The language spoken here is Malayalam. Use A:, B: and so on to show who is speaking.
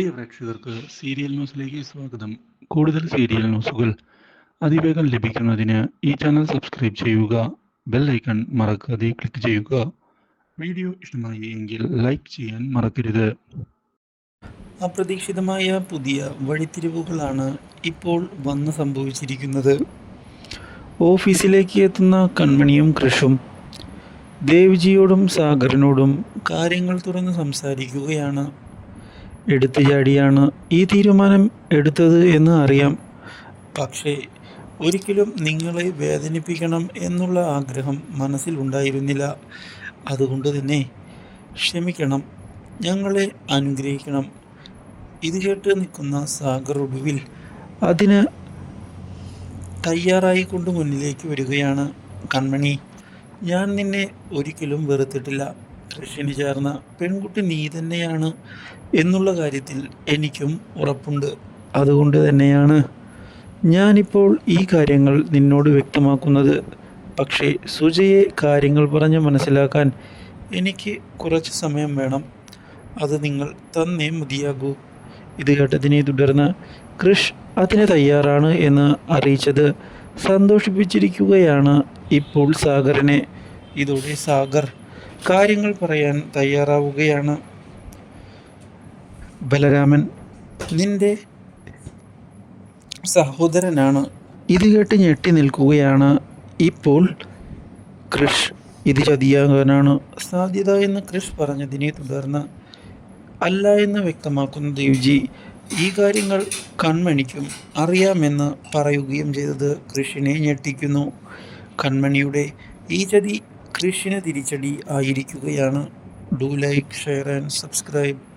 A: പ്രിയ പ്രേക്ഷകർക്ക് സീരിയൽ ന്യൂസിലേക്ക് സ്വാഗതം. കൂടുതൽ സീരിയൽ ന്യൂസുകൾ അതിവേഗം ലഭിക്കുന്നതിന് ഈ ചാനൽ സബ്സ്ക്രൈബ് ചെയ്യുക ബെൽ ഐക്കൺ മറക്കാതെ ക്ലിക്ക് ചെയ്യുക. വീഡിയോ ഇഷ്ടമായി എങ്കിൽ ലൈക്ക് ചെയ്യാൻ മറക്കരുത്. അപ്രതീക്ഷിതമായ പുതിയ വഴിത്തിരിവുകളാണ് ഇപ്പോൾ വന്ന് സംഭവിച്ചിരിക്കുന്നത്. ഓഫീസിലേക്ക് എത്തുന്ന കൺമണിയും കൃഷും ദേവ്ജിയോടും സാഗറിനോടും കാര്യങ്ങൾ തുറന്ന് സംസാരിക്കുകയാണ്. എടുത്തു ചാടിയാണ് ഈ തീരുമാനം എടുത്തത് എന്ന് അറിയാം. പക്ഷേ ഒരിക്കലും നിങ്ങളെ വേദനിപ്പിക്കണം എന്നുള്ള ആഗ്രഹം മനസ്സിലുണ്ടായിരുന്നില്ല അതുകൊണ്ട് തന്നെ ക്ഷമിക്കണം ഞങ്ങളെ അനുഗ്രഹിക്കണം. ഇത് കേട്ട് നിൽക്കുന്ന സാഗർ ഒടുവിൽ അതിന് തയ്യാറായിക്കൊണ്ട് മുന്നിലേക്ക് വരികയാണ്. കൺമണി ഞാൻ നിന്നെ ഒരിക്കലും വെറുത്തിട്ടില്ല. കൃഷിന് ചേർന്ന പെൺകുട്ടി നീ തന്നെയാണ് എന്നുള്ള കാര്യത്തിൽ എനിക്കും ഉറപ്പുണ്ട്. അതുകൊണ്ട് തന്നെയാണ് ഞാനിപ്പോൾ ഈ കാര്യങ്ങൾ നിന്നോട് വ്യക്തമാക്കുന്നത്. പക്ഷേ സുജയെ കാര്യങ്ങൾ പറഞ്ഞ് മനസ്സിലാക്കാൻ എനിക്ക് കുറച്ച് സമയം വേണം. അത് നിങ്ങൾ തന്നേ മതിയാകൂ. ഇത് കേട്ടതിനെ തുടർന്ന് കൃഷ് അതിന് തയ്യാറാണ് എന്ന് അറിയിച്ചത് സന്തോഷിപ്പിച്ചിരിക്കുകയാണ് ഇപ്പോൾ സാഗറിനെ. ഇതോടെ സാഗർ കാര്യങ്ങൾ പറയാൻ തയ്യാറാവുകയാണ്. ബലരാമൻ നിന്റെ സഹോദരനാണ്. ഇത് കേട്ട് ഞെട്ടി നിൽക്കുകയാണ്. ഇപ്പോൾ കൃഷ് ഇത് ചതിയാകാനാണ് സാധ്യത എന്ന് കൃഷ് പറഞ്ഞതിനെ തുടർന്ന് അല്ല എന്ന് വ്യക്തമാക്കുന്ന ദേവ്ജി ഈ കാര്യങ്ങൾ കൺമണിക്കും അറിയാമെന്ന് പറയുകയും ചെയ്തത് കൃഷിനെ ഞെട്ടിക്കുന്നു. കൺമണിയുടെ ഈ ചതി കൃഷിന് തിരിച്ചടി ആയിരിക്കുകയാണ്. Do like share and subscribe